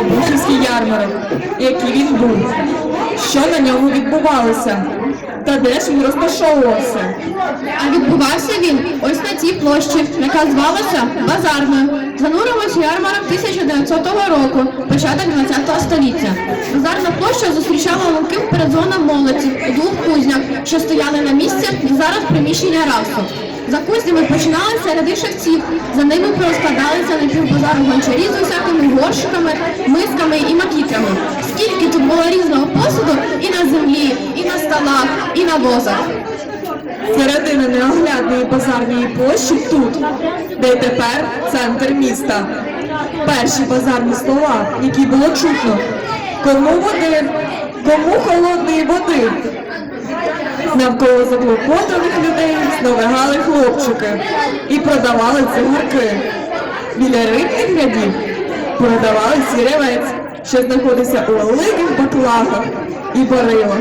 Обухівський ярмарок, який він був, що на ньому відбувалося, та де ж він розташовувався. А відбувався він ось на цій площі, яка звалася Базарною. Занурився ярмарок 1900 року, початок 20 століття. Базарна площа зустрічала лунким передзвоном молодці у двох кузнях, що стояли на місці, де зараз приміщення РАСу. За кузнями починалися ряди шевців, за ними розкладалися на півбазару гончарі з усякими горщиками, мисками і макітрами. Скільки тут було різного посуду і на землі, і на столах, і на возах. Середина неоглядної базарної площі тут, де й тепер центр міста. Перші базарні слова, які було чутно. Кому води, кому холодної води. Навколо заклопотаних людей сновигали хлопчики і продавали цигарки. Біля рибних рядів продавали сіревець, що знаходився у великих баклажах і барилах.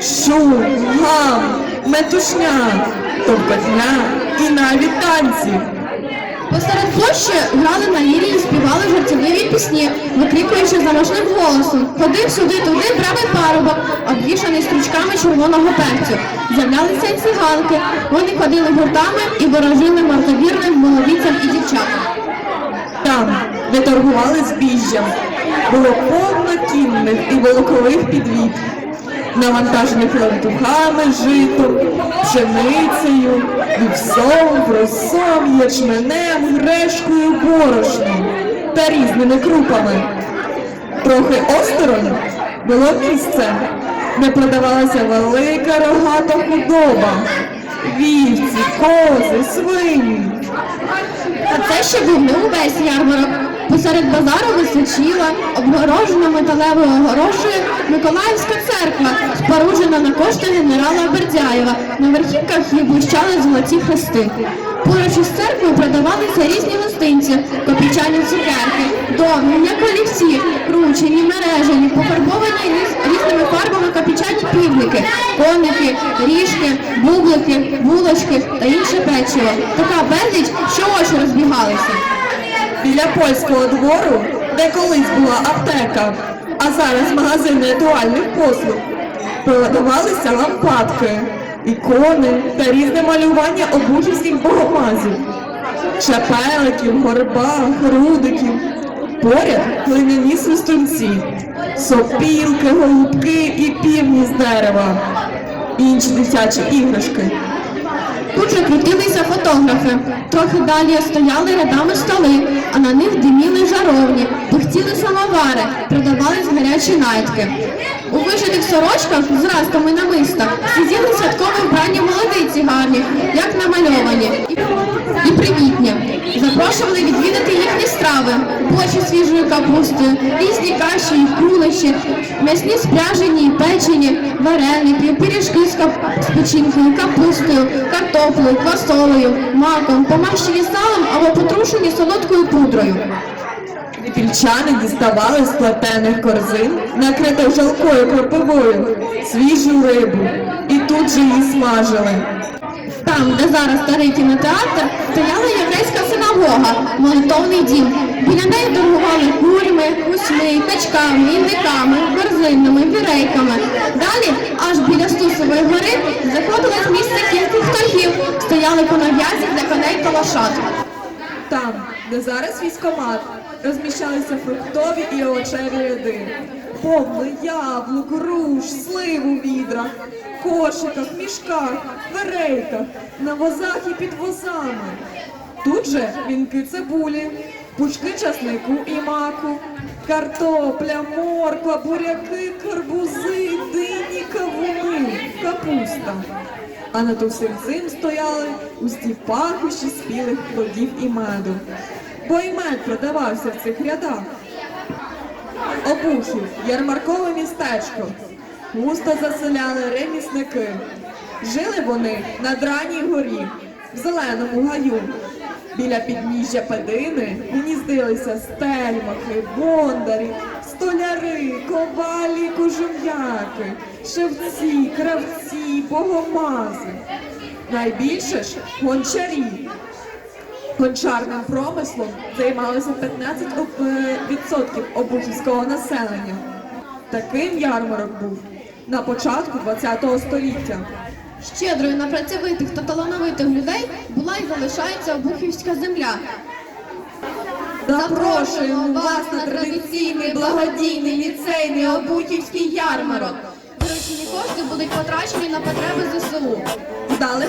Шум, гам, метушня, товпотня і навіть танці. Посеред площі грали на лірі і співали жартівливі пісні, викрикуючи заможним голосом. Ходив сюди туди бравий парубок, обвішаний стручками червоного перцю. З'являлися й циганки. Вони ходили гуртами і ворожили мартовірним молодицям і дівчатам. Там, де торгували збіжжям, було повно кінних і волокових підвід, навантажених лантухами, житом, пшеницею, вівсом, просом, ячменем, гречкою, борошном та різними крупами. Трохи осторонь було місце, де продавалася велика рогата худоба, вівці, кози, свині. А це ще був не увесь ярмарок. Посеред базару височіла, обгорожена металевою огорошею Миколаївська церква, споруджена на кошти генерала Бердяєва. На верхівках її блищали золоті хрести. Поруч із церквою продавалися різні гостинці, копійчані цукерки, довгі, як олівці, кручені, мережені, пофарбовані різ- різними фарбами копійчані півники, коники, ріжки, бублики, булочки та інше печиво. Така безліч, що очі розбігалися. Біля польського двору, де колись була аптека, а зараз магазин ритуальних послуг, продавалися лампадки, ікони та різне малювання обухівських богомазів, чепеликів, горба, рудиків, поряд глиняні свистунці, сопілки, голубки і півні з дерева, інші дитячі іграшки. Тут же крутилися фотографи. Трохи далі стояли рядами столи, а на них диміли жаровні, пихтіли самовари, продавались гарячі найтки. У вижитих сорочках з растами на мистах сиділи святкові вбрані молодиці гарні, як намальовані, і, і привітні. Запрошували відвідати їхні страви, бочі свіжою капустою, різні каші і кулиші, м'ясні спряжені печені, вареники, пиріжки з, печінкою, капустою, картоплею, квасолею, маком, помащені салом або потрушені солодкою пудрою. Трипільчани діставали з плетених корзин, накритих жалкою кропивою, свіжу рибу і тут же її смажили. Там, де зараз старий кінотеатр, стояла єврейська синагога, молитовний дім. Біля неї торгували курями, гусьми, качками, індиками, корзинами, вірейками. Далі, аж біля Стусової гори, заходилось місце кількох торгів, стояли конов'язі для коней та лошад. Там, де зараз військомат, розміщалися фруктові і овочеві ряди. Повно яблук, груш, слив у відрах, кошиках, мішках, верейках, на возах і під возами. Тут же вінки цибулі, пучки часнику і маку, картопля, морква, буряки, карбузи, дині, кавуни, капуста. А над усім цим стояли густі пахощі спілих плодів і меду. Бо і мед продавався в цих рядах. Обухів, ярмаркове містечко. Густо заселяли ремісники. Жили вони на драній горі, в зеленому гаю. Біля підніжжя Педини гніздилися стельмахи, бондарі, столяри, ковалі, кожум'яки, шевці, кравці, богомази. Найбільше ж гончарі. Гончарним промислом займалося 15% об- е, обухівського населення. Таким ярмарок був на початку ХХ століття. Щедрою на працьовитих та талановитих людей була і залишається обухівська земля. Запрошуємо вас на традиційний благодійний ліцейний обухівський ярмарок. Виручені кошти будуть потрачені на потреби ЗСУ. Вдалих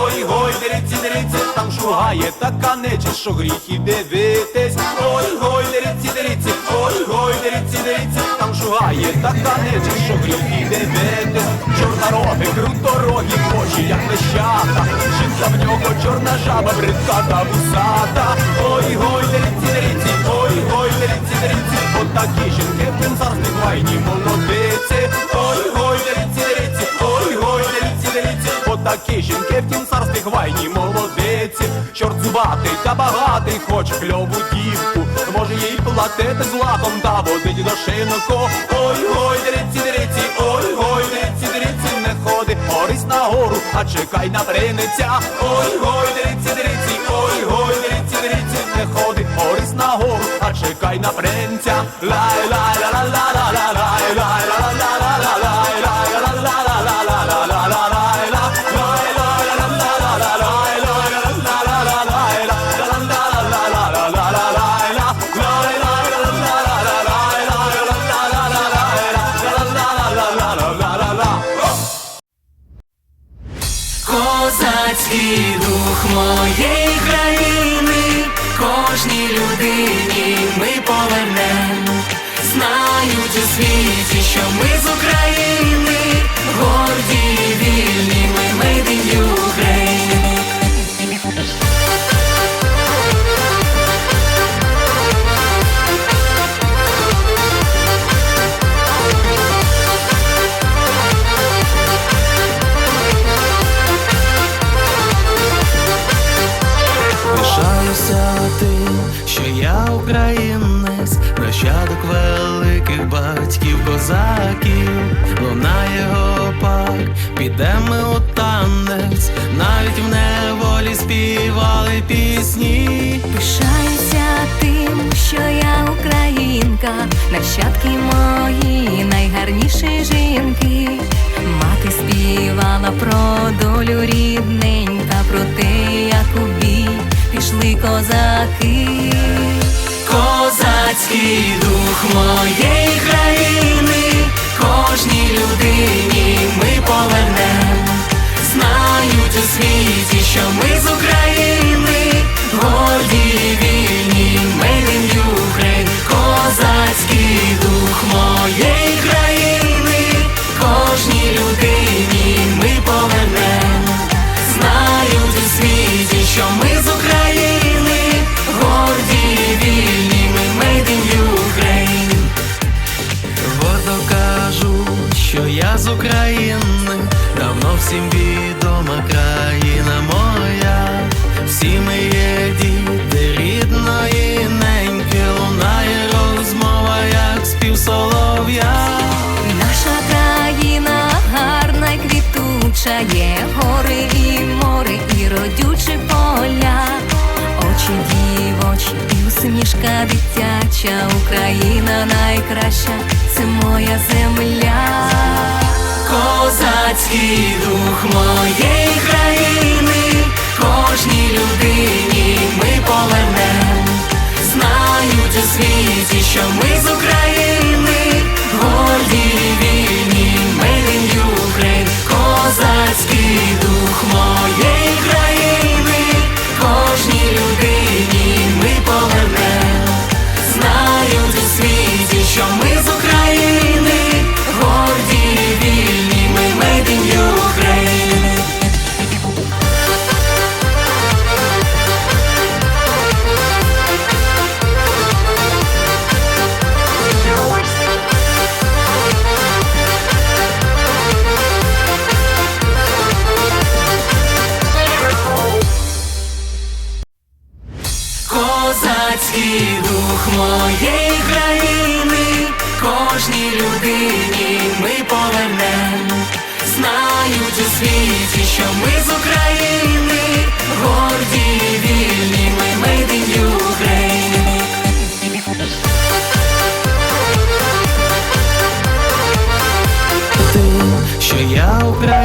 ой, гой, деріці, деріці, там шугає така нечисть, що гріх і дивитись. Ой, гой, деріці, деріці, ой, гой, деріці, деріці, там шугає така нечисть, що гріх і дивитись. Чорнороги, круторогі, очі, як лещата, жінка в нього чорна жаба, бридка та вусата. Ой, гой, деріці, деріці, ой, гой, деріці, деріці, отакі жінки в царстві хвайні молодиці. Отакі жінки в тім царстві хвайні молодиці. Чорт зубатий та багатий, хоч кльову дівку, може їй платити златом та водить до шинку. Ой, гой, деріці, деріці, ой, гой, деріці, деріці, не ходи, Орись на гору, а чекай на приниця. Ой, гой, деріці, деріці, ой, гой, деріці, деріці, не ходи, Орись на гору, а чекай на принця. Лай, лай, ла, ла, ла, ла, ла, лай, лай, моєї країни, кожній людині ми повернем. Знають у світі, що ми з України, горді і вільні, ми made in козаків, лунає гопак, підемо у танець, навіть в неволі співали пісні. Пишаюся тим, що я українка, нащадки мої найгарніші жінки. Мати співала про долю рідненька, про те, як у бій пішли козаки. Козацький дух моєї країни, що ми з України, горді вільні, ми made in Ukraine. Гордо кажу, що я з України, давно всім відома країна моя, всі ми є діти рідної неньки, лунає розмова, як спів. Наша країна гарна квітуча, є гори усмішка дитяча, Україна найкраща, це моя земля. Козацький дух моєї країни, Козацький дух моєї країни, кожній людині ми повернем, знають у світі, що ми з України, горді і вільні, ми made in Ukraine. Ти, що я Україна